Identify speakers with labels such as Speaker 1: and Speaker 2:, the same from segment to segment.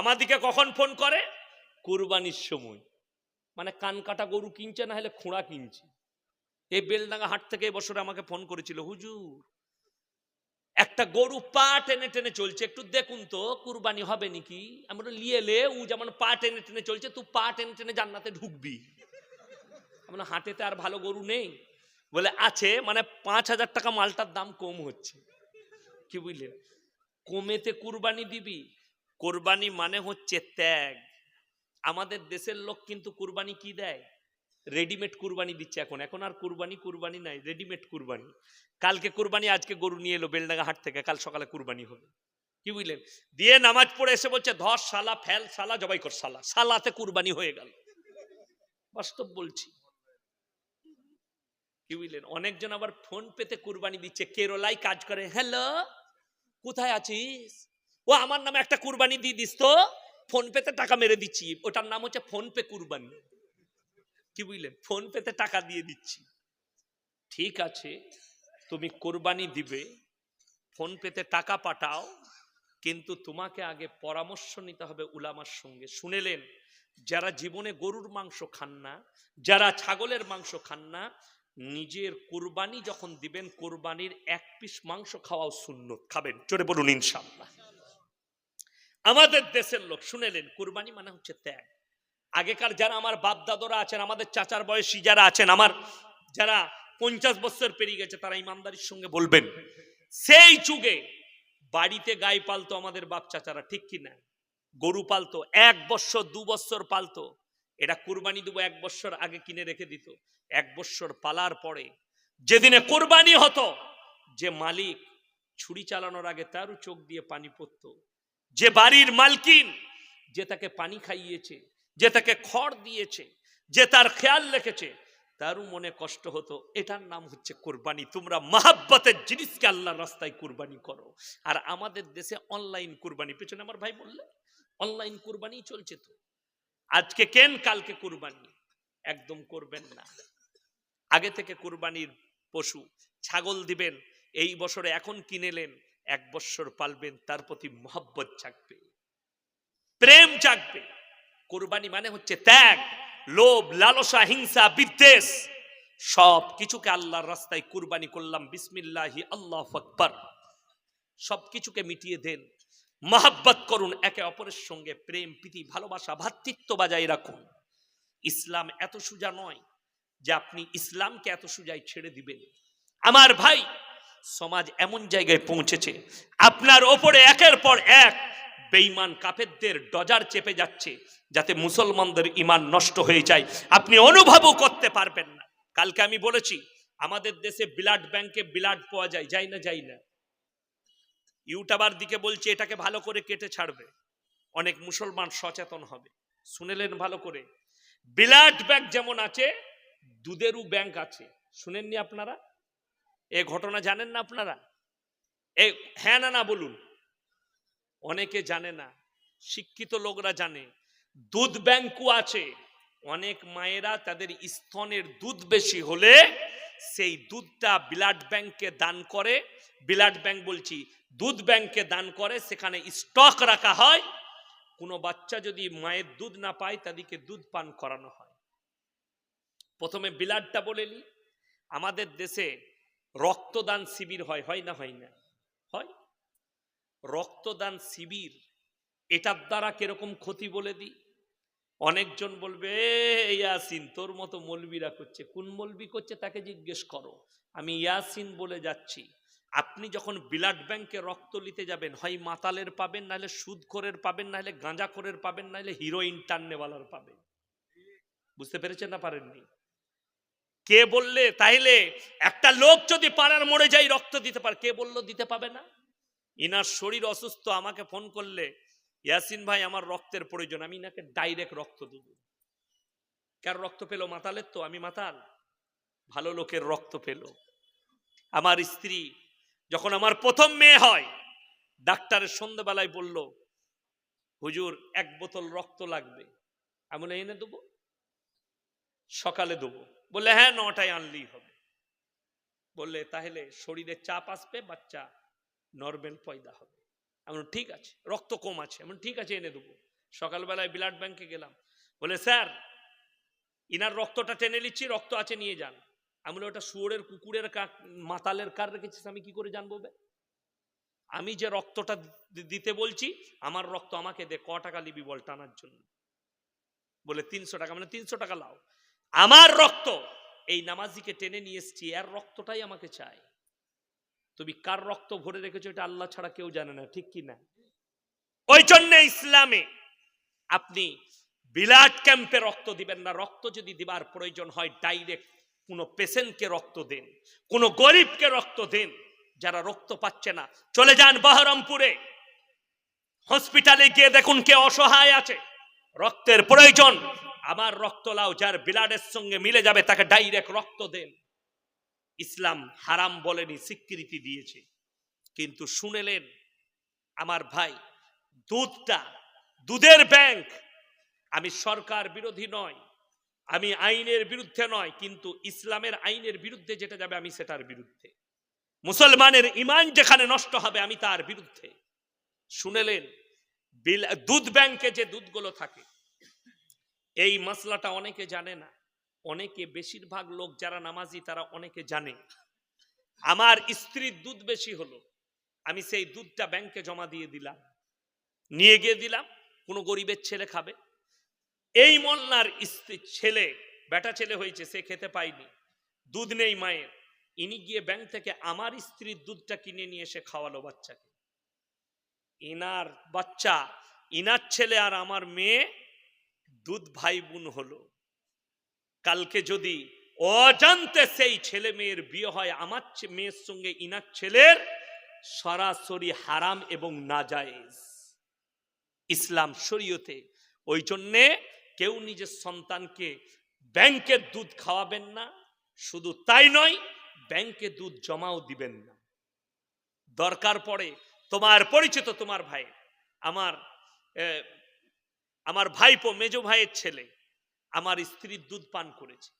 Speaker 1: আমাদিকে কখন ফোন করে? কুরবানির সময়। মানে কান কাটা গরু কিনছে, না হলে খোঁড়া কিনছে। এই বেলডাঙ্গা হাট থেকে এবছর আমাকে ফোন করেছিল, হুজুর, একটা গরু পা টেনে টেনে চলছে, একটু দেখুন তো, কুরবানি হবে নাকি? আমরা লিয়ে লে, ও যেমন পা টেনে টেনে চলছে, তুই পা টেনে টেনে জান্নাতে ঢুকবি। আমরা হাটেতে আর ভালো গরু নেই। বলে, আছে মানে পাঁচ হাজার টাকা মালটার দাম কম হচ্ছে। কি বুঝলেন কমেতে কুরবানি দিবি কোরবানি মানে হচ্ছে ত্যাগ। আমাদের দেশের লোক কিন্তু কুরবানি কি দেয়? রেডিমেড কুরবানি দিচ্ছে এখন। এখন আর কুরবানি কুরবানি নাই। রেডিমেড কুরবানি। কালকে কুরবানি, আজকে গরু নিয়ে এলো বেলডাঙ্গা হাট থেকে। কাল সকালে কুরবানি হবে। কি বুঝলেন? দিয়ে নামাজ পড়ে এসে বলছে, ধস সালা ফেল সালা জবাই কর সালা সালাতে কুরবানি হয়ে গেল। বাস্তব বলছি। কি বুঝলেন? অনেকজন আবার ফোন পেতে কুরবানি দিচ্ছে। কেরলায় কাজ করে। হ্যালো, কোথায় আছিস? ও, আমার নামে একটা কুরবানি দিয়ে দিস তো। ফোন পেতে টাকা মেরে দিচ্ছি। ওটার নাম হচ্ছে ফোন পে কুরবানি। কি বুঝলেন? ফোন পেতে টাকা দিয়ে দিচ্ছি। ঠিক আছে, তুমি কোরবানি দিবে ফোন পেতে টাকা পাঠাও, কিন্তু তোমাকে আগে পরামর্শ নিতে হবে উলামার সঙ্গে। শুনেলেন, যারা জীবনে গরুর মাংস খান না, যারা ছাগলের মাংস খান না, নিজের কোরবানি যখন দিবেন, কোরবানির এক পিস মাংস খাওয়াও সুন্নত। খাবেন। চলে বলুন ইনশাল্লাহ আমাদের দেশের লোক, শুনেলেন, কোরবানি মানে হচ্ছে ত্যাগ। আগেকার যারা আমার বাপ দাদরা আছেন, আমাদের চাচার বয়সী যারা আছেন, আমার যারা পঞ্চাশ বছর পেরিয়ে গেছে, তারা ইমানদারির সঙ্গে বলবেন, সেই যুগে বাড়িতে গাই পালতো আমাদের বাপ চাচারা, ঠিক কি না? গরু পালতো, এক বছর, দু বছর পালতো। এটা কুরবানি দেবো এক বছর আগে কিনে রেখে দিত। এক বছর পালার পরে যেদিনে কোরবানি হতো, যে মালিক ছুরি চালানোর আগে তারও চোখ দিয়ে পানি পড়তো যে বাড়ির মালকিন, যে তাকে পানি খাইয়েছে, যে তাকে খড় দিয়েছে, যে তার খেয়াল রেখেছে, তারও মনে কষ্ট হতো, এটার নাম হচ্ছে কোরবানি। তোমরা মাহাব্বতের জিনিসকে আল্লাহর রাস্তায় কোরবানি করো। আর আমাদের দেশে অনলাইন কোরবানি, পেছনে আমার ভাই বললে অনলাইন কোরবানি চলছে তো। আজকে কেন, কালকে কোরবানি? একদম করবেন না। আগে থেকে কোরবানির পশু, ছাগল দিবেন, এই বছরে এখন কিনেলেন এক বৎসর পালবেন, তার প্রতি মহব্বত জাগবে। প্রেম জাগবে। কোরবানি মানে হচ্ছে ত্যাগ, লোভ, লালসা, হিংসা, বিদ্বেষ। সব কিছুকে আল্লাহর রাস্তায় কুরবানি করলাম, বিসমিল্লাহি, আল্লাহ আকবার। সব কিছুকে মিটিয়ে দেন। মহাব্বত করুন, একে অপরের সঙ্গে প্রেম, প্রীতি, ভালোবাসা ভ্রাতৃত্ব বজায় রাখুন। ইসলাম এত সোজা নয় যে আপনি ইসলামকে এত সোজায় ছেড়ে দিবেন। আমার ভাই সমাজ এমন জায়গায় পৌঁছেছে, আপনার ওপরে একের পর এক বেঈমান কাফেরদের ডজার চেপে যাচ্ছে, যাতে মুসলমানদের ইমান নষ্ট হয়ে যায়। আপনি অনুভবও করতে পারবেন না। কালকে আমি বলেছি, আমাদের দেশে ব্লাড ব্যাংকে ব্লাড পাওয়া যায় যাই না যাই না। ইউটাবার দিকে বলছে, এটাকে ভালো করে কেটে ছাড়বে। অনেক মুসলমান সচেতন হবে। শুনেলেন ভালো করে? ব্লাড ব্যাংক যেমন আছে, দুধেরও ব্যাংক আছে। শুনেননি আপনারা? এ ঘটনা জানেন না আপনারা? এ হ্যাঁ না না বলুন। অনেকে জানে না, শিক্ষিত লোকরা জানে, দুধ ব্যাংকও আছে। অনেক মায়েরা তাদের স্তনের দুধ বেশি হলে সেই দুধটা ব্লাড ব্যাংকে দান করে। ব্লাড ব্যাংক বলছি, দুধ ব্যাংকে দান করে, সেখানে স্টক রাখা হয়। কোনো বাচ্চা যদি মায়ের দুধ না পায়, তাদেরকে দুধ পান করানো হয়। প্রথমে ব্লাডটা বলে নি আমাদের দেশে রক্তদান শিবির হয় হয় না হয় না? হয়। রক্তদান শিবির এটার দ্বারা কীরকম ক্ষতি বলে দিই? অনেকজন বলবে "এ, ইয়াসিন তোর মতো মলবিরা করছে। কোন মলবি করছে তাকে জিজ্ঞেস করো। আমি ইয়াসিন বলে যাচ্ছি। আপনি যখন ব্লাড ব্যাংকে রক্ত নিতে যাবেন হয় মাতালের পাবেন নাহলে সুদখোরের পাবেন নাহলে গাঁজাখোরের পাবেন নাহলে হিরোইন টান্নেওয়ালার পাবেন। বুঝতে পেরেছেন না পারেননি? কে বললে তাইলে একটা লোক যদি পাড়ার মরে যাই রক্ত দিতে পারে, কে বলল দিতে পাবে না? ইনার শরীর অসুস্থ, আমাকে ফোন করলে, ইয়াসিন ভাই, আমার রক্তের প্রয়োজন, আমি নাকে ডাইরেক্ট রক্ত দেব। কার রক্ত পেল? মাতালের তো, আমি মাতাল। ভালো লোকের রক্ত পেল। আমার স্ত্রী, যখন আমার প্রথম মেয়ে হয় ডাক্তারের সন্ধ্যেবেলায় বলল, হুজুর, এক বোতল রক্ত লাগবে। আমি এনে দেবো? সকালে দেবো। বললে হ্যাঁ নটায় আনলেই হবে। বললে তাহলে শরীরে চাপ আসবে বাচ্চা নর্মেল পয়দা হবে। এমন ঠিক আছে রক্ত কম আছে। এমন ঠিক আছে এনে দেবো। সকালবেলায় ব্লাড ব্যাংকে গেলাম। বলে স্যার ইনার রক্তটা টেনে নিচ্ছি রক্ত আছে নিয়ে যান। আমি বলি, ওটা শুয়োরের কুকুরের কাক মাতালের কার রেখেছিস আমি কি করে জানব বে? আমি যে রক্তটা দিতে বলছি আমার রক্ত আমাকে দে ক টাকা নিবি বল টানার জন্য। বলে তিনশো টাকা। মানে তিনশো টাকা লাও। আমার রক্ত, এই নামাজিকে টেনে নিয়ে এসছি, এর রক্তটাই আমাকে চাই। তুমি কার রক্ত ভরে রেখেছো এটা আল্লাহ ছাড়া কেউ জানে না, ঠিক কি না ওই জন্য ইসলামে আপনি বিলাট ক্যাম্পে রক্ত দিবেন না, রক্ত যদি দিবার প্রয়োজন হয়, ডাইরেক্ট কোনো পেশেন্টকে রক্ত দেন, কোনো গরিবকে রক্ত দেন, যারা রক্ত পাচ্ছে না। চলে যান বহরমপুরে, হসপিটালে গিয়ে দেখুন কে অসহায় আছে। রক্তের প্রয়োজন আমার রক্ত লাও যার ব্লাডের সঙ্গে মিলে যাবে, তাকে ডাইরেক্ট রক্ত দেন। ইসলাম হারাম বলেনি, স্বীকৃতি দিয়েছে। কিন্তু শুনেলেন, আমার ভাই, দুধটা, দুধের ব্যাংক আমি সরকার বিরোধী নয়, আমি আইনের বিরুদ্ধে নয়, কিন্তু ইসলামের আইনের বিরুদ্ধে যেটা যাবে, আমি সেটার বিরুদ্ধে। মুসলমানের ইমান যেখানে নষ্ট হবে, আমি তার বিরুদ্ধে। শুনেলেন দুধ ব্যাংকে যে দুধগুলো থাকে এই মশলাটা অনেকে জানে না। অনেকে বেশিরভাগ লোক যারা নামাজি, তারা অনেকে জানে। আমার স্ত্রীর দুধ বেশি হলো। আমি সেই দুধটা ব্যাংকে জমা দিয়ে দিলাম। নিয়ে গিয়ে দিলাম। কোনো গরিবের ছেলে খাবে। এই মল্লার স্ত্রী, ছেলে, বেটা ছেলে হয়েছে, সে খেতে পায়নি। দুধ নেই মায়ের। ইনি গিয়ে ব্যাংক থেকে আমার স্ত্রীর দুধটা কিনে নিয়ে এসে খাওয়ালো বাচ্চাকে। ইনার বাচ্চা, ইনার ছেলে আর আমার মেয়ে দুধ ভাই বোন হলো। কালকে যদি অজান্তে সেই ছেলে মেয়ের বিয়ে হয়, আমার মেয়ের সঙ্গে ইনার ছেলের সরাসরি হারাম এবং নাজায়েজ। ইসলাম শরীয়তে ওই জন্যে কেউ নিজের সন্তানকে ব্যাংকের দুধ খাওয়াবেন না, শুধু তাই নয়, ব্যাংকে দুধ জমাও দিবেন না। দরকার পড়ে তোমার পরিচিত তোমার ভাই আমার আমার ভাইপো, মেজ ভাইয়ের ছেলে, আমার স্ত্রীর দুধ পান করেছে।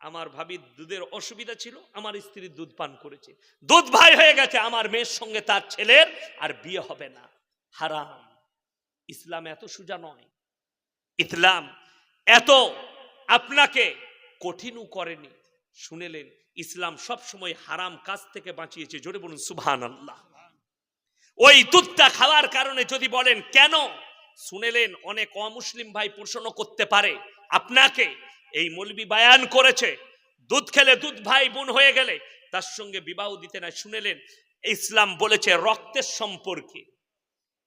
Speaker 1: আমার ভাবির দুধের অসুবিধা ছিল, আমার স্ত্রীর দুধ পান করেছে। দুধ ভাই হয়ে গেছে আমার মেয়ের সঙ্গে তার ছেলের, আর বিয়ে হবে না। হারাম। ইসলাম এত সোজা নয়। ইসলাম এত আপনাকে কঠিনও করেনি। শুনেলেন, ইসলাম সব সময় হারাম কাজ থেকে বাঁচিয়েছে। জোরে বলুন সুবহান আল্লাহ ওই দুধটা খাওয়ার কারণে যদি বলেন, কেন শুনেলেন, অনেক অমুসলিম ভাই প্রশ্ন করতে পারে, আপনাকে এই মলবি বায়ান করেছে, দুধ খেলে দুধ ভাই বোন হয়ে গেলে, তার সঙ্গে বিবাহ দিতে না শুনেলেন, ইসলাম বলেছে রক্তের সম্পর্কে।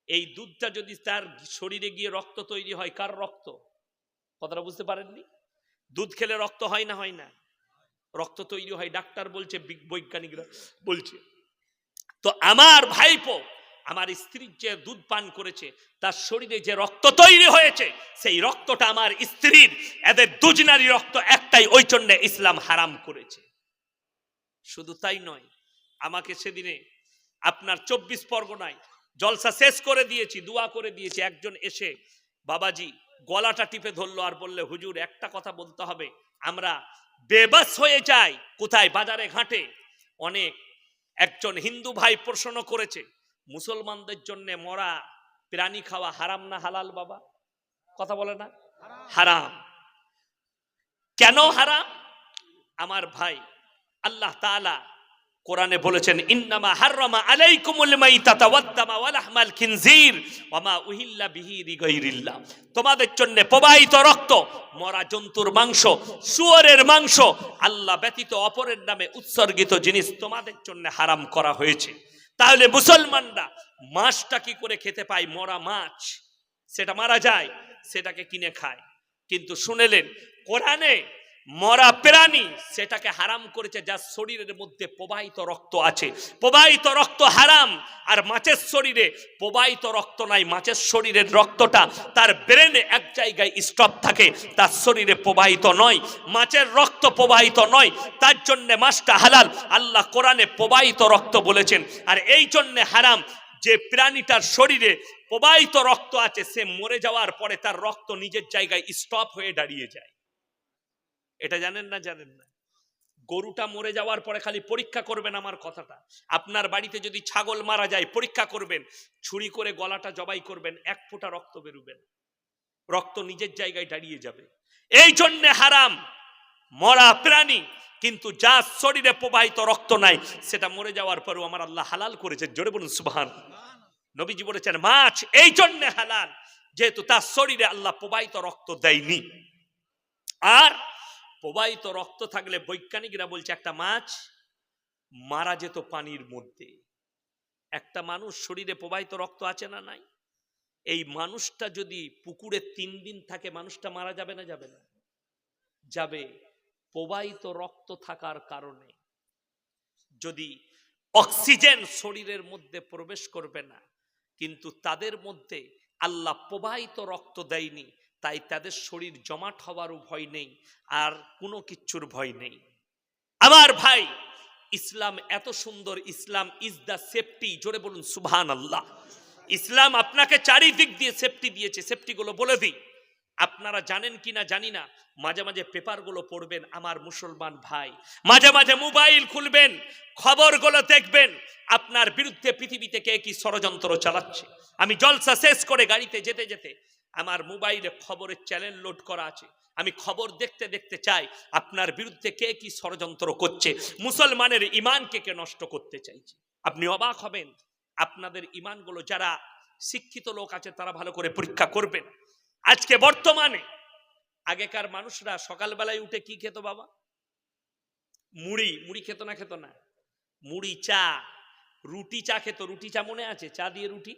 Speaker 1: এই দুধটা যদি তার শরীরে গিয়ে রক্ত তৈরি হয়, কার রক্ত? কথাটা বুঝতে পারেননি? দুধ খেলে রক্ত হয় না হয় না? রক্ত তৈরি হয়, ডাক্তার বলছে বৈজ্ঞানিকরা বলছে। তো আমার ভাইপো আমার স্ত্রী যে দুধ পান করেছে, তার শরীরে যে রক্ত তৈরি হয়েছে, সেই রক্তটা আমার স্ত্রীর, এদের দুজনারই রক্ত একটাই, ওই জন্য ইসলাম হারাম করেছে। শুধু তাই নয়, আমাকে সেদিনে আপনার চব্বিশ পরগনায় জলসা শেষ করে দিয়েছি, দোয়া করে দিয়েছি, একজন এসে, বাবাজি, গলাটা টিপে ধরলো আর বললে, হুজুর, একটা কথা বলতে হবে, আমরা বেবাস হয়ে যাই, কোথায় বাজারে ঘাটে? অনেক, একজন হিন্দু ভাই প্রশ্ন করেছে মুসলমানদের জন্য মরা প্রাণী খাওয়া হারাম না হালাল, বাবা? কথা বলে না? হারাম। কেন হারাম? আমার ভাই আল্লাহ তাআলা কোরআনে বলেছেন, ইন্নামা হাররামা আলাইকুমুল মাইতাতা ওয়াদ-দামা ওয়া লাহমাল খিনজির ওয়া মা উহিল্লা বিহি লিগাইরিল্লাহ। তোমাদের জন্য প্রবাহিত রক্ত, মরা জন্তুর মাংস, শুয়োরের মাংস, আল্লাহ ব্যতীত অপরের নামে উৎসর্গিত জিনিস তোমাদের জন্য হারাম করা হয়েছে। তাহলে মুসলমানরা মাছটা কি করে খেতে পায়? মরা মাছ। সেটা মারা যায়, সেটাকে কিনে খায়। কিন্তু শুনেলেন কোরআনে মরা প্রাণী সেটাকে হারাম করেছে, যার শরীরের মধ্যে প্রবাহিত রক্ত আছে। প্রবাহিত রক্ত হারাম, আর মাছের শরীরে প্রবাহিত রক্ত নাই। মাছের শরীরের রক্তটা তার ব্রেনে এক জায়গায় স্টপ থাকে, তার শরীরে প্রবাহিত নয়। মাছের রক্ত প্রবাহিত নয়, তার জন্য মাছটা হালাল। আল্লাহ কোরআনে প্রবাহিত রক্ত বলেছেন, আর এই জন্য হারাম যে প্রাণীটার শরীরে প্রবাহিত রক্ত আছে, সে মরে যাওয়ার পরে তার রক্ত নিজের জায়গায় স্টপ হয়ে দাঁড়িয়ে যায়। এটা জানেন না জানেন না? গরুটা মরে যাওয়ার পরে খালি পরীক্ষা করবেন আমার কথাটা। আপনার বাড়িতে যদি ছাগল মারা যায়, পরীক্ষা করবেন। ছুরি করে গলাটা জবাই করবেন, এক ফোঁটা রক্ত বেরুবেন রক্ত নিজের জায়গায় দাঁড়িয়ে যাবে। এই জন্যে হারাম। মরা প্রাণী, কিন্তু যা শরীরে প্রবাহিত রক্ত নাই, সেটা মরে যাওয়ার পরেও আমার আল্লাহ হালাল করেছে জোরে বলুন, সুবহান। নবীজি বলেছেন, মাছ এই জন্যে হালাল, যেহেতু তার শরীরে আল্লাহ প্রবাহিত রক্ত দেয়নি। আর প্রবাহিত রক্ত থাকলে বৈজ্ঞানিকরা বলছে, একটা মাছ মারা যেত পানির মধ্যে। একটা মানুষ শরীরে প্রবাহিত রক্ত আছে না নাই? এই মানুষটা যদি পুকুরে তিন দিন থাকে, মানুষটা মারা যাবে না যাবে না? যাবে প্রবাহিত রক্ত থাকার কারণে। যদি অক্সিজেন শরীরের মধ্যে প্রবেশ করবে না, কিন্তু তাদের মধ্যে আল্লাহ প্রবাহিত রক্ত দেয়নি তাই তাদের শরীর জমাট হওয়ারও ভয় নেই, আর কোনো কিচ্ছুর ভয় নেই। আমার ভাই, ইসলাম এত সুন্দর, ইসলাম ইজ দ্য সেফটি জোরে বলুন সুবহান আল্লাহ ইসলাম আপনাকে চারিদিক দিয়ে সেফটি দিয়েছে সেফটিগুলো বলে দিই। আপনারা জানেন কি না জানি না, মাঝে মাঝে পেপারগুলো পড়বেন, আমার মুসলমান ভাই। মাঝে মাঝে মোবাইল খুলবেন, খবরগুলো দেখবেন, আপনার বিরুদ্ধে পৃথিবীতে কে কি ষড়যন্ত্র চালাচ্ছে। আমি জলসা শেষ করে গাড়িতে যেতে যেতে আমার মোবাইলে খবরের চ্যানেল লোড করা আছে। আমি খবর দেখতে দেখতে চাই, আপনার বিরুদ্ধে কে কি ষড়যন্ত্র করছে। মুসলমানের ইমানকে কে নষ্ট করতে চাইছে? আপনি অবাক হবেন, আপনাদের ইমানগুলো যারা শিক্ষিত লোক আছে তারা ভালো করে পরীক্ষা করবেন। আজকে বর্তমানে আগেকার মানুষরা সকালবেলায় উঠে কি খেত বাবা? মুড়ি মুড়ি খেত না খেত না? মুড়ি, চা, রুটি চা খেত। রুটি চা মনে আছে? চা দিয়ে রুটি?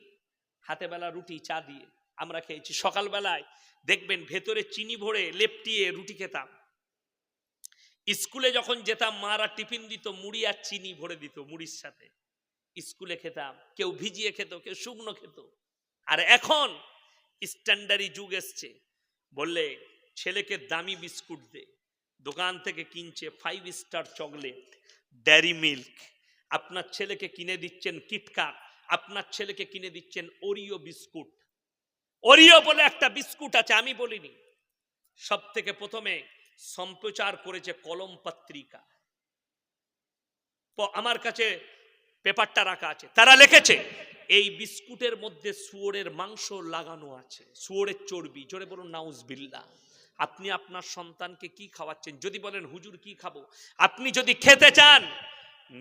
Speaker 1: হাতে বেলা রুটি, চা দিয়ে। আমরা খেয়েছি। সকালবেলায় দেখবেন ভেতরে চিনি ভরে লেপটিয়ে রুটি খেতাম। স্কুলে যখন যেতাম, মারা টিফিন দিত, মুড়ি আর চিনি ভরে দিত মুড়ির সাথে। স্কুলে খেতাম, কেউ ভিজিয়ে খেত, কেউ শুকনো খেত। আর এখন স্ট্যান্ডারি যুগ এসছে। বললে, ছেলেকে দামি বিস্কুট দে। দোকান থেকে কিনছে five star chocolate dairy milk আপনার ছেলেকে কিনে দিচ্ছেন কিটকাট আপনার ছেলেকে কিনে দিচ্ছেন ওরিও বিস্কুট। ওরিও বলে একটা বিস্কুট আছে, আমি বলিনি। সব থেকে প্রথমে সম্প্রচার করেছে কলম পত্রিকা। আমার কাছে পেপারটা রাখা আছে। তারা লিখেছে, এই বিস্কুটের মধ্যে শুয়োরের মাংস লাগানো আছে, শুয়োরের চর্বি। জোরে বলুন নাউজ বিল্লা আপনি আপনার সন্তানকে কি খাওয়াচ্ছেন? যদি বলেন, হুজুর, কি খাব? আপনি যদি খেতে চান,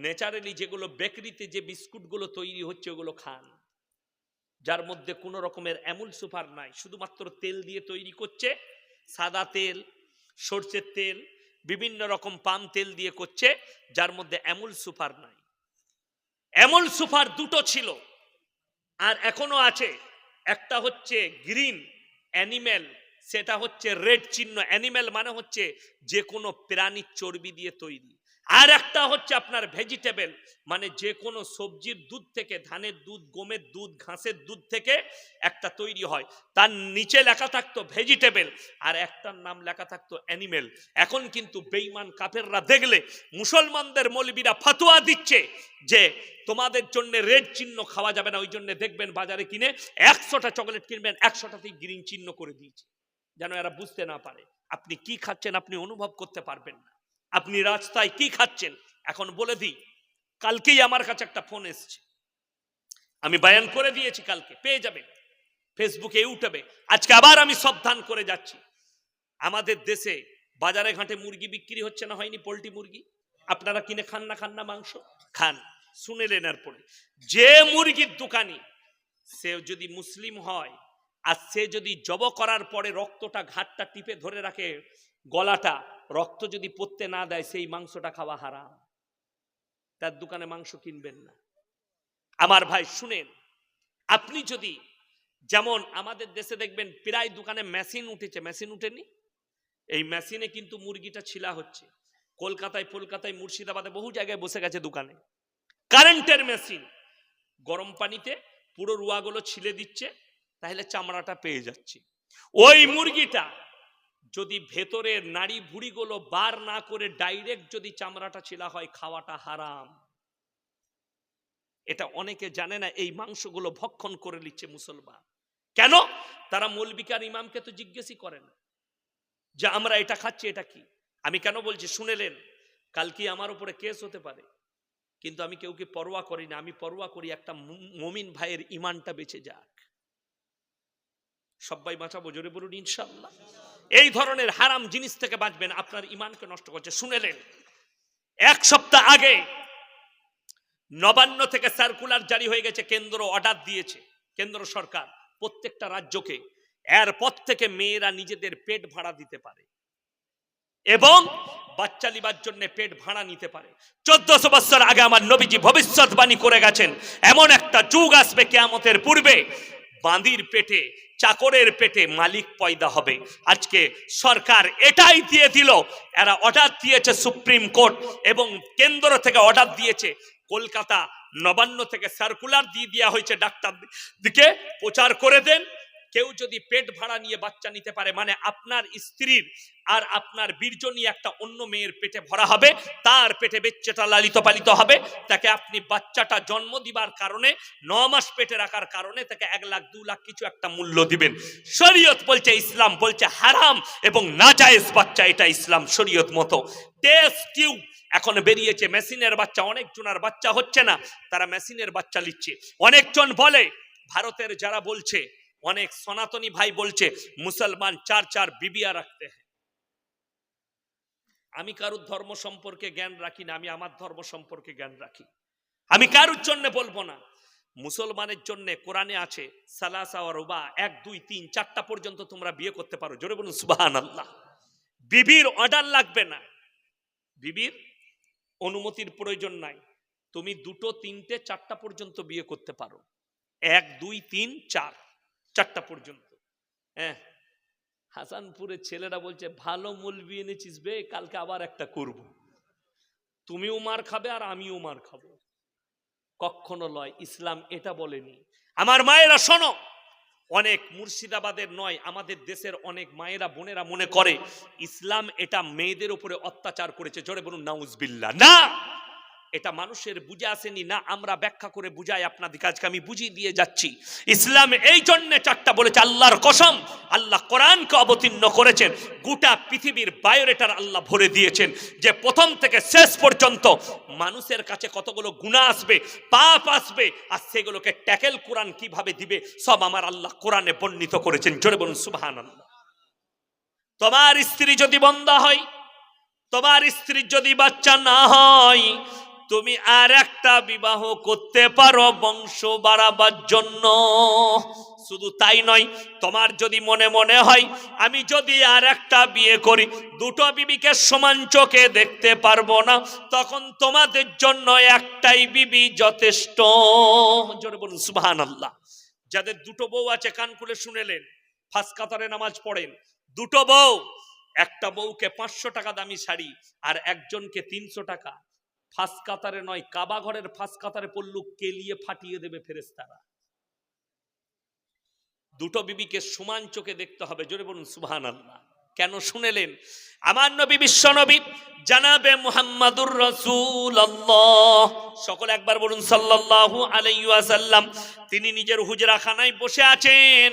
Speaker 1: ন্যাচারালি যেগুলো বেকারিতে যে বিস্কুটগুলো তৈরি হচ্ছে, ওগুলো খান। যার মধ্যে কোনো রকমের অ্যামুল সুপার নাই। শুধুমাত্র তেল দিয়ে তৈরি করছে, সাদা তেল, সর্ষের তেল, বিভিন্ন রকম পাম তেল দিয়ে করছে, যার মধ্যে অ্যামুল সুপার নাই। অ্যামুল সুপার দুটো ছিল, আর এখনও আছে। একটা হচ্ছে গ্রিন অ্যানিম্যাল, সেটা হচ্ছে রেড চিহ্ন। অ্যানিমেল মানে হচ্ছে যে কোনো প্রাণীর চর্বি দিয়ে তৈরি। আর একটা হচ্ছে আপনার ভেজিটেবল মানে যে কোনো সবজির দুধ থেকে, ধানের দুধ, গমের দুধ, ঘাসের দুধ থেকে একটা তৈরি হয়। তার নিচে লেখা থাকতো ভেজিটেবল আর একটার নাম লেখা থাকতো অ্যানিমেল এখন কিন্তু বেইমান কাফেররা দেখলে মুসলমানদের মৌলবীরা ফাতোয়া দিচ্ছে যে তোমাদের জন্য রেড চিহ্ন খাওয়া যাবে না, ওই জন্য দেখবেন বাজারে কিনে একশোটা চকলেট কিনবেন, একশোটাতেই গ্রিন চিহ্ন করে দিয়েছে। যেন এরা বুঝতে না পারে। আপনি কি খাচ্ছেন, আপনি অনুভব করতে পারবেন না। আপনি রাস্তায় কি খাচ্ছেন? এখন বলে দিই, কালকেই আমার কাছে একটা ফোন এসছে। আমি বায়ান করে দিয়েছি কালকে, পেয়ে যাবে। ফেসবুকে, ইউটিউবে। আজকে আবার আমি সাবধান করে যাচ্ছি। আমাদের দেশে বাজারে ঘাটে মুরগি বিক্রি হচ্ছে না, হয়নি পোলট্রি মুরগি? আপনারা কিনে খান না খান না মাংস? খান, শুনে নেন পরে যে মুরগির দোকানি, সে যদি মুসলিম হয়, আর সে যদি জব করার পরে রক্তটা, ঘাটটা টিপে ধরে রাখে, গলাটা রক্ত যদি পড়তে না দেয়, সেই মাংসটা খাওয়া হারাম। তার দোকানে মাংস কিনবেন না। আমার ভাই, শুনেন, আপনি যদি যেমন আমাদের দেশে দেখবেন, প্রায় দোকানে মেশিন উঠেছে। মেশিন উঠেনি? এই মেশিনে কিন্তু মুরগিটা ছিলা হচ্ছে। কলকাতায় কলকাতায় মুর্শিদাবাদে বহু জায়গায় বসে গেছে দোকানে। কারেন্টের মেশিন। গরম পানিতে পুরো রুয়াগুলো ছিলে দিচ্ছে, তাহলে চামড়াটা পেয়ে যাচ্ছে। ওই মুরগিটা যদি ভেতরের নাড়ি ভুড়িগুলো বার না করে ডাইরেক্ট যদি চামড়াটা ছিলা হয়, খাওয়াটা হারাম। এটা অনেকে জানে না, এই মাংসগুলো ভক্ষণ করে নিচ্ছে মুসলমান। কেন? তারা মৌলবিকার ইমামকে তো জিজ্ঞেসই করে না। যে আমরা এটা খাচ্ছি, এটা কি? আমি কেন বলছি, শুনেলেন কালকে আমার উপরে কেস হতে পারে? কিন্তু আমি কেউকে পরোয়া করি না? আমি পরোয়া করি, একটা মমিন ভাইয়ের ইমানটা বেঁচে যাক। সবাই বাঁচাবো, জোরে বলুন, ইনশাল্লাহ। এই ধরনের হারাম জিনিস থেকে বাঁচবেন, আপনার ইমানকে নষ্ট করছে। শুনেলেন এক সপ্তাহ আগে নবান্ন থেকে সার্কুলার জারি হয়ে গেছে, কেন্দ্র অর্ডার দিয়েছে, কেন্দ্র সরকার প্রত্যেকটা রাজ্যকে, এরপর থেকে মেয়েরা নিজেদের পেট ভাড়া দিতে পারে এবং বাচ্চা লিবার জন্য পেট ভাড়া নিতে পারে। চোদ্দশো বছর আগে আমার নবীজি ভবিষ্যৎবাণী করে গেছেন, এমন একটা যুগ আসবে কেয়ামতের পূর্বে বাঁদির পেটে, চাকরের পেটে মালিক পয়দা হবে। আজকে সরকার এটাই দিয়ে দিল। এরা অর্ডার দিয়েছে সুপ্রিম কোর্ট এবং কেন্দ্র থেকে অর্ডার দিয়েছে। কলকাতা নবান্ন থেকে সার্কুলার দিয়ে দেওয়া হয়েছে ডাক্তার দিকে। প্রচার করে দেন। কেউ যদি পেট ভাড়া নিয়ে বাচ্চা নিতে পারে মানে আপনার স্ত্রীর আর আপনার বীর্য নিয়ে একটা অন্য মেয়ের পেটে ভরা হবে, তার পেটে বাচ্চাটা লালিত পালিত হবে, তাকে আপনি বাচ্চাটা জন্ম দিবার কারণে, ন মাস পেটে রাখার কারণে তাকে এক লাখ, দু লাখ কিছু একটা মূল্য দিবেন। শরীয়ত বলছে ইসলাম, বলছে হারাম এবং নাজায়েজ বাচ্চা, এটা ইসলাম শরীয়ত মতো। টেস্ট টিউব এখন বেরিয়েছে, মেশিনের বাচ্চা, অনেক জনার বাচ্চা হচ্ছে না, তারা মেশিনের বাচ্চা নিচ্ছে। অনেকজন বলে, ভারতের যারা বলছে অনেক সনাতনী ভাই বলছে, মুসলমান চার চার বিবিয়া রাখতে হ্যাঁ। আমি কারুর ধর্ম সম্পর্কে জ্ঞান রাখি না, আমি আমার ধর্ম সম্পর্কে জ্ঞান রাখি। আমি কারুর জন্য বলব না। মুসলমানের জন্য কোরআনে আছে, সালাসা রুবা, এক, দুই, তিন, চারটা পর্যন্ত তোমরা বিয়ে করতে পারো। জোরে বলুন সুবাহান আল্লাহ বিবির অর্ডার লাগবে না। বিবির অনুমতির প্রয়োজন নাই। তুমি দুটো, তিনটে, চারটা পর্যন্ত বিয়ে করতে পারো। এক, দুই, তিন, চার। চারটা পর্যন্ত। হ্যাঁ? হাসানপুরের ছেলেরা বলছে, ভালো মূলবি এনেছিস বে, কালকে আবার একটা করব। তুমিও মার খাবে আর আমিও মার খাব। কখনো লয়, ইসলাম এটা বলেনি। আমার মায়েরা শোনো, অনেক মুর্শিদাবাদের নয়, আমাদের দেশের অনেক মায়েরা, বোনেরা মনে করে, ইসলাম এটা মেয়েদের উপরে অত্যাচার করেছে। জোরে বলুন নাউজবিল্লা না! এটা মানুষের বুঝে আসেনি, না আমরা ব্যাখ্যা করে বুঝাই আপনাদের কাজকে আমি বুঝিয়ে দিয়ে যাচ্ছি। ইসলাম এই জন্যে চারটা বলেছে, আল্লাহর কসম, আল্লাহ কোরআনকে অবতীর্ণ করেছেন, গোটা পৃথিবীর বায়োরেটার আল্লাহ ভরে দিয়েছেন, যে প্রথম থেকে শেষ পর্যন্ত মানুষের কাছে কতগুলো গুণা আসবে, পাপ আসবে, আর সেগুলোকে ট্যাকেল কোরআন কীভাবে দিবে, সব আমার আল্লাহ কোরআনে বর্ণিত করেছেন। জোরে বলুন সুবাহান তোমার স্ত্রী যদি বন্ধ হয়, তোমার স্ত্রীর যদি বাচ্চা না হয় তুমি আর একটা বিবাহ করতে পারো বংশ বাড়াবার জন্য। শুধু তাই নয়, তোমার যদি মনে মনে হয়, আমি যদি আর একটা বিয়ে করি, দুটো বিবিকে সমান চোখে দেখতে পারব না, তখন তোমাদের জন্য একটাই বিবি যথেষ্ট। সুবহান আল্লাহ যাদের দুটো বউ আছে, কান খুলে শুনেলেন ফাঁস কাতারে নামাজ পড়েন। দুটো বউ, একটা বউকে পাঁচশো টাকা দামি শাড়ি আর একজনকে তিনশো টাকা। ফাঁস কাতারে নয় কাবা ঘরের ফাঁস কাতারে পড়লু কেলিয়ে ফাটিয়ে দেবে ফেরেস্তারা দুটো বিবিকে সমান চোখে দেখতে হবে, জোরে বলুন সুহান আল্লাহ কেন শুনেলেন? আমার নবী বিশ্ব নবী, জানাবে মুহাম্মাদুর রসুল সকলে একবার বলুন, সাল্লাল্লাহু আলাইহি ওয়াসাল্লাম, তিনি নিজের হুজরাখানায় বসে আছেন।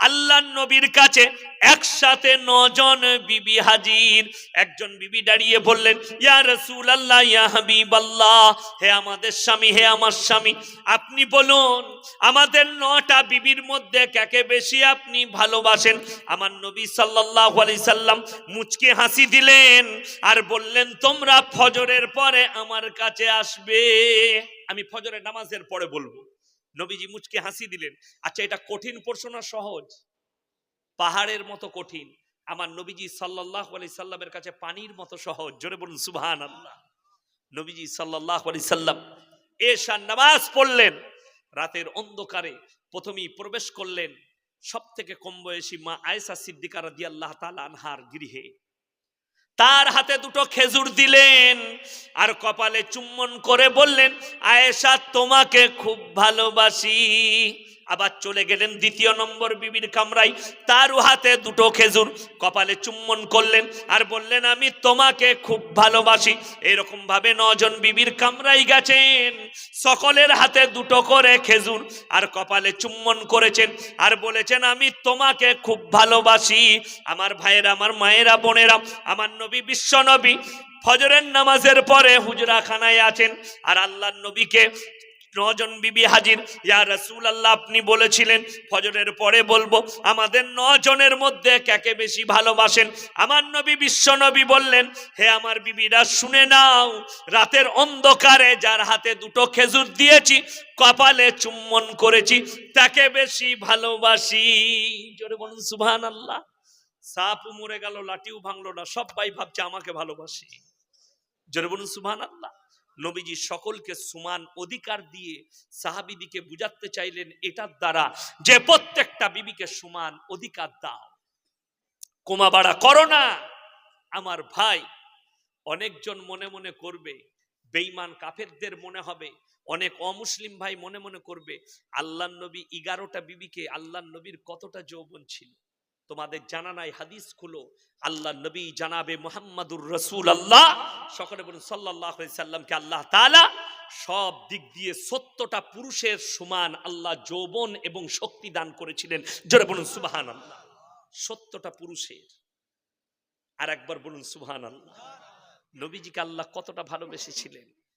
Speaker 1: আল্লাহ নবীর কাছে একসাথে নজন বিবি হাজির। একজন বিবি দাঁড়িয়ে বললেন, ইয়া রসুল আল্লাহ ইয়া হাবিব আল্লাহ হে আমাদের স্বামী, হে আমার স্বামী, আপনি বলুন, আমাদের নটা বিবির মধ্যে কাকে বেশি আপনি ভালোবাসেন? আমার নবী সাল্লাল্লাহু আলাইহি সাল্লাম মুচকে হাসি দিলেন আর বললেন, তোমরা ফজরের পরে আমার কাছে আসবে। আমি ফজরের নামাজের পরে বলব। নবীজি মুচকে হাসি দিলেন আচ্ছা এটা কঠিন প্রশ্ন সহজ? পাহাড়ের মতো কঠিন। আমার নবীজি সাল্লাহ আলি সাল্লামের কাছে পানির মতো সহজ। জোরে বলুন সুবহান আল্লাহ নবীজি সাল্লাহ আলি সাল্লাম এশার নামাজ পড়লেন, রাতের অন্ধকারে প্রথমেই প্রবেশ করলেন সব থেকে কম বয়সী মা আয়েশা সিদ্দিকার রাদি আল্লাহ আনহার গৃহে। তার হাতে দুটো খেজুর দিলেন আর কপালে চুম্বন করে বললেন আয়েশা তোমাকে খুব ভালোবাসি। আবার চলে গেলেন দ্বিতীয় নম্বর বিবির কামরাই তারও হাতে দুটো খেজুর। কপালে চুম্বন করলেন আর বললেন, আমি তোমাকে খুব ভালোবাসি। এরকম ভাবে নজন বিবির কামরাই গেছেন। সকলের হাতে দুটো করে খেজুর আর কপালে চুম্বন করেছেন আর বলেছেন, আমি তোমাকে খুব ভালোবাসি। আমার ভাইয়েরা, আমার মায়েরা, বোনেরা, আমার নবী, বিশ্ব নবী, ফজরের নামাজের পরে হুজরা খানায় আছেন আর আল্লাহ নবীকে নজন বিবি হাজির। ইয়া রাসূল আল্লাহ আপনি বলেছিলেন, ফজরের পরে বলব, আমাদের নজনের মধ্যে কাকে বেশি ভালোবাসেন। আমার নবী বিশ্ব নবী বললেন, হে আমার বিবিরা, শুনে নাও, রাতের অন্ধকারে যার হাতে দুটো খেজুর দিয়েছি, কপালে চুম্বন করেছি, তাকে বেশি ভালোবাসি। জোরে বলুন সুবহান আল্লাহ সাপ মরে গেল, লাঠিও ভাঙলো না, সবাই ভাবছে আমাকে ভালোবাসি। জোরে বলুন সুবহান আল্লাহ নবীজি সকলকে সমান অধিকার দিয়ে সাহাবিদিকে বুঝাতে চাইলেন, এটার দ্বারা যে প্রত্যেকটা বিবিকে সমান অধিকার দাও। কোমা বাড়া করো না, আমার ভাই। অনেকজন মনে মনে করবে, বেঈমান কাফেরদের মনে হবে, অনেক অমুসলিম ভাই মনে মনে করবে আল্লাহ নবী এগারোটা বিবিকে আল্লাহ নবীর কতটা যৌবন ছিল। তোমাদের জানা নাই, হাদিস খুলো। আল্লাহ নবী জানাবে মোহাম্মদুর রসুল আল্লাহ সকলে বলুন সাল্লাহ সাল্লামকে আল্লাহ তাআলা সব দিক দিয়ে সত্যটা পুরুষের সমান আল্লাহ যৌবন এবং শক্তি দান করেছিলেন। জোরে বলুন সুবাহান আল্লাহ সত্যটা পুরুষের। আর একবার বলুন সুবহান আল্লাহ নবীজিকে আল্লাহ কতটা ভালোবেসেছিলেন?